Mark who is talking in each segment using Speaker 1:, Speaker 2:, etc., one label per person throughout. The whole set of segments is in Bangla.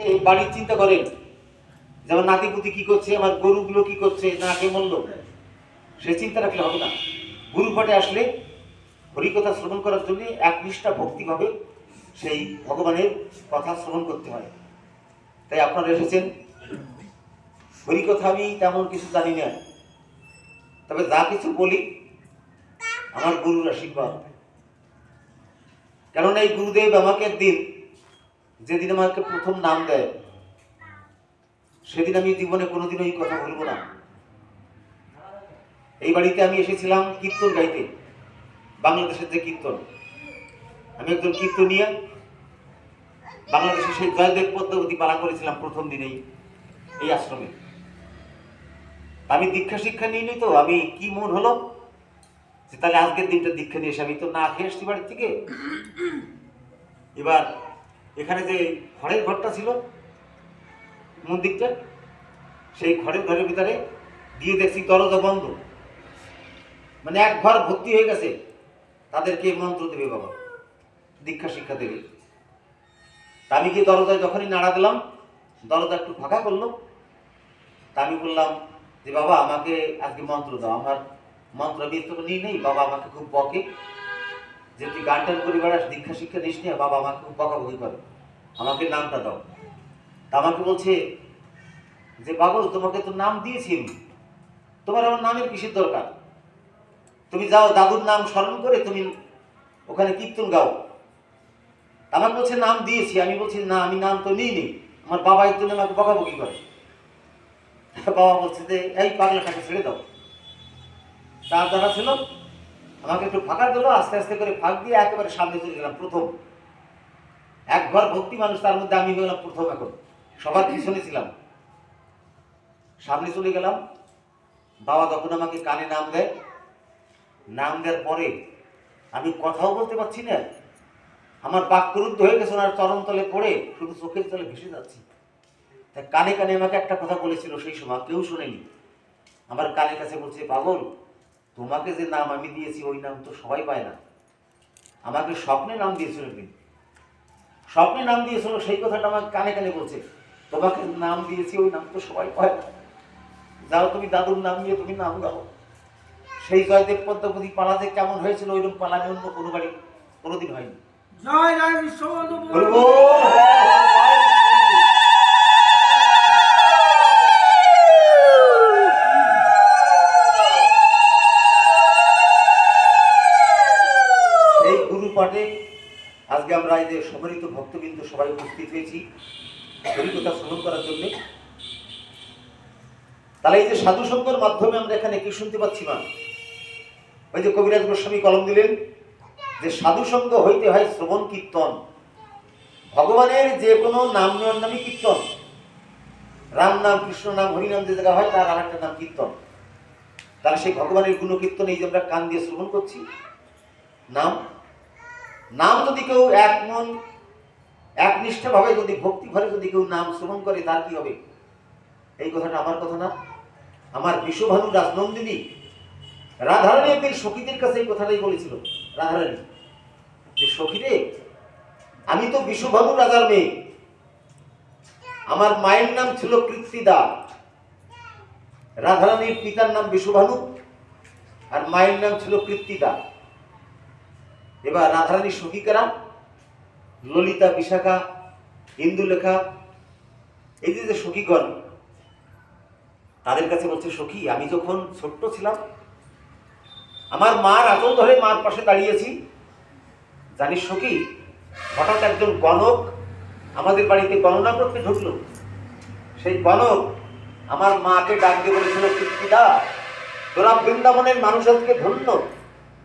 Speaker 1: বাড়ির চিন্তা করেন। যেমন নাতিপুতি কি করছে আমার গরুগুলো কি করছে, না কে মরল সে চিন্তা রাখলে হবে না। গুরু পাঠে আসলে হরিকথা শ্রবণ করার জন্য একনিষ্ঠা ভক্তিভাবে সেই ভগবানের কথা শ্রবণ করতে হয়। তাই আপনারা এসেছেন। হরিকথা আমি তেমন কিছু জানি না। তবে যা কিছু বলি, আমার গুরুর আশীর্বাদ। কেননা এই গুরুদেব আমাকে একদিন যেদিন আমাকে প্রথম নাম দেয়, সেদিন আমি জীবনে কোনোদিন ওই কথা বলব না। এই বাড়িতে আমি এসেছিলাম কীর্তন গাইতে, বাংলাদেশের যে কীর্তন। আমি একজন কীর্তনিয়া, বাংলাদেশের সেই জয়দেব পদ্মাবতী পালা করেছিলাম প্রথম দিনেই এই আশ্রমে। আমি দীক্ষা শিক্ষা নিইনি তো, আমি কি মন হলো যে তাহলে আজকের দিনটা দীক্ষা নিয়ে এসে আমি তো না খেয়ে এসছি বাড়ির থেকে। এবার এখানে যে খড়ের ঘরটা ছিল, মন্দিরটা, সেই খড়ের ঘরের ভিতরে গিয়ে দেখছি দরজা বন্ধ। মানে এক ঘর ভর্তি হয়ে গেছে। তাদেরকে মন্ত্র দেবে বাবা, দীক্ষা শিক্ষা দেবে। তা আমি গিয়ে দরজায় যখনই নাড়া দিলাম, দরজা একটু ফাঁকা করল। তা আমি বললাম যে বাবা, আমাকে আজকে মন্ত্র দাও। আমার মন্ত্র আমি নিই নেই, বাবা আমাকে খুব বকে। যে তুই গান টান করে বেড়াস দীক্ষা, শিক্ষা নিস না, বাবা আমাকে বকাবকি করে। আমাকে নামটা দাও। তা আমাকে বলছে যে বাবু তোমাকে তো নাম দিয়েছি আমি। তোমার আমার নামের কিসের দরকার? তুমি যাও, দাদুর নাম স্মরণ করে তুমি ওখানে কীর্তন গাও। আমাকে বলছে, নাম দিয়েছি। আমি বলছি, না, আমি নাম তো নিই নি আমার বাবা একজন আমাকে বকাবকি করে। বাবা বলছে যে, এই পাগলাটাকে ছেড়ে দাও। তার দ্বারা ছিল আমাকে একটু ফাঁকা দিল আস্তে আস্তে করে ফাঁক দিয়ে একেবারে সামনে চলে গেলাম, প্রথম। এক ঘর ভক্তি মানুষ, তার মধ্যে আমি হলাম প্রথম এখন। সবার পিছনে ছিলাম। সামনে চলে গেলাম। বাবা তখন আমাকে কানে নাম দেয়। নাম দেওয়ার পরে আমি কথাও বলতে পারছি না। আমার বাক্যরুদ্ধ হয়ে গেছে, ওনার চরণতলে পড়ে, শুধু চোখের তলে ভেসে যাচ্ছি। তাই কানে কানে আমাকে একটা কথা বলেছিল, সেই সময় কেউ শোনেনি। আমার কানের কাছে বলছে, পাগল তোমাকে যে নাম আমি দিয়েছি ওই নাম তো সবাই পায় না। আমাকে স্বপ্নে নাম দিয়েছিল একদিন। স্বপ্নে নাম দিয়েছিল সেই কথাটা আমাকে কানে কানে বলছে। তোমাকে নাম দিয়েছি ওই নাম তো সবাই পায় না। যাও তুমি দাদুর নাম নিয়ে তুমি নাম দাও সেই জয়দেব পদ্মাবতী পালাতে কেমন হয়েছিল ওইরকম পালা অন্য কোনো বাড়ি কোনোদিন হয়নি।
Speaker 2: জয় বিশ্ববন্ধু
Speaker 1: গুরু পাঠে আজকে আমরা এই যে সমরিত ভক্তবৃন্দ সবাই উপস্থিত হয়েছি হরিকথা শ্রবণ করার জন্য। তাহলে এই যে সাধু সঙ্গের মাধ্যমে আমরা এখানে কি শুনতে পাচ্ছি না ওই যে কবিরাজ গোস্বামী কলম দিলেন যে সাধু সঙ্গ হইতে হয় শ্রবণ কীর্তন। ভগবানের যে কোনো নাম নেওয়ার নামই কীর্তন। রাম নাম, কৃষ্ণ নাম হরিনাম যে জায়গা হয় তার আর একটা নাম কীর্তন। তাহলে সেই ভগবানের গুণ কীর্তন এই যে আমরা কান দিয়ে শ্রবণ করছি। নাম নাম যদি কেউ এক মন একনিষ্ঠভাবে যদি, ভক্তি ভরে যদি কেউ নাম শ্রবণ করে, তার কি হবে? এই কথাটা আমার কথা না। আমার বিশ্বভানু রাজনন্দিনী রাধারানী একদিন সখীদের কাছে এই কথাটাই বলেছিল। রাধারানী, যে সখী রে আমি তো বিশ্বভানু রাজার মেয়ে। আমার মায়ের নাম ছিল কৃত্তিদা। রাধারানীর পিতার নাম বিশ্বভানু, আর মায়ের নাম ছিল কৃত্তিদা। এবার রাধারানীর সখী ললিতা, বিশাখা, ইন্দুলেখা, এই যে সখীগণ, তাদের কাছে বলছে, সখী, আমি যখন ছোট্ট ছিলাম, আমার মার আচল ধরে মার পাশে দাঁড়িয়েছি। জানিস সখী, হঠাৎ একজন গণক আমাদের বাড়িতে গণনা করতে ঢুকলো। সেই গণক আমার মাকে ডাক দিয়ে বলেছিল তোরা বৃন্দাবনের মানুষ আজকে ধন্য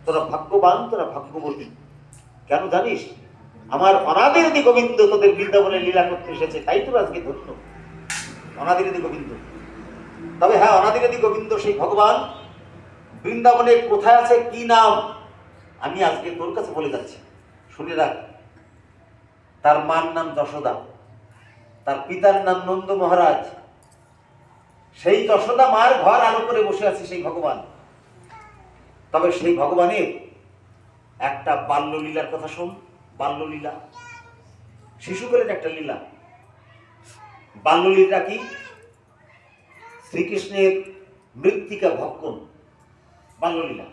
Speaker 1: তোরা ভাগ্যবান, তোরা ভাগ্যবতী। কেন জানিস? আমার অনাদিরদি গোবিন্দ তোদের বৃন্দাবনে লীলা করতে এসেছে, তাই তোরা আজকে ধন্য। অনাদিরদি গোবিন্দ। তবে হ্যাঁ অনাদিরদি গোবিন্দ সেই ভগবান বৃন্দাবনে কোথায় আছে, কি নাম? আমি আজকে তোর কাছে বলে যাচ্ছি। শুনে রাখ। তার মার নাম যশোদা। তার পিতার নাম নন্দ মহারাজ। সেই যশোদা মার ঘর আলো করে বসে আছে সেই ভগবান। তবে সেই ভগবানের একটা বাল্যলীলার কথা শোন, বাল্যলীলা। শিশুকালের একটা লীলা। বাল্যলীলা কি? শ্রীকৃষ্ণের মৃত্তিকা ভক্ষণ, বাল্যলীলা।